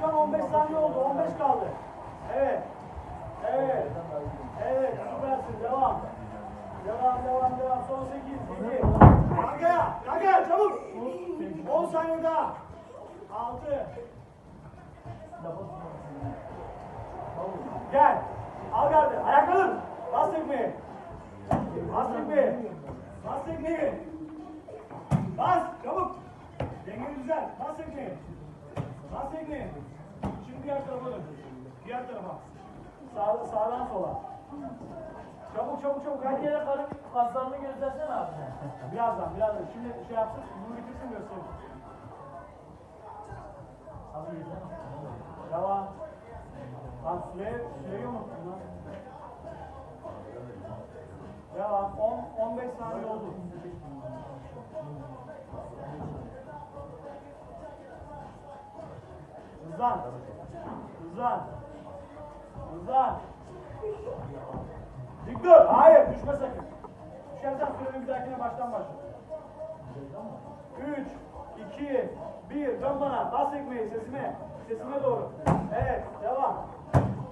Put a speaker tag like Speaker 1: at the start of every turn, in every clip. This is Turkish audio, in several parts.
Speaker 1: Şu an 15 saniye oldu. 15 kaldı. Evet. Evet. Evet. Süpersin. Devam. Devam, devam, devam. Son 8, 7. Kankaya, kankaya çabuk. 10 saniye daha. 6. Gel. Al gardı. Ayaklanın. Bas tekmeyi. Bas tekmeyi. Bas tekmeyi. Bas. Çabuk. Dengeni düzel. Bas tekmeyi. Tekmeyi. Şimdi diğer tarafa dön. Diğer tarafa. Sağ, sağdan sola. Çabuk çabuk çabuk.
Speaker 2: Bir
Speaker 1: Hadi.
Speaker 2: kere karın kaslarını göstersene abi.
Speaker 1: Birazdan birazdan. Şimdi şey yapsın. Bunu bitirsin gösterin.
Speaker 2: Abi yeter.
Speaker 1: Devam. Lan süre, süreyi unuttun lan. Devam. 10, 15 saniye oldu. Hızlan. Hızlan. Hızlan. Dik dur. Hayır. Düşme sakın. Düşersen sürenin bir dahakine baştan başla. 3, 2, 1. Dön bana. Bas ekmeği sesime. Sesime doğru. Evet. Devam.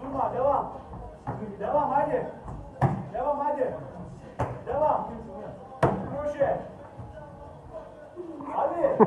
Speaker 1: Durma. Devam. Devam hadi. Devam hadi. Devam. Kroşe. Hadi.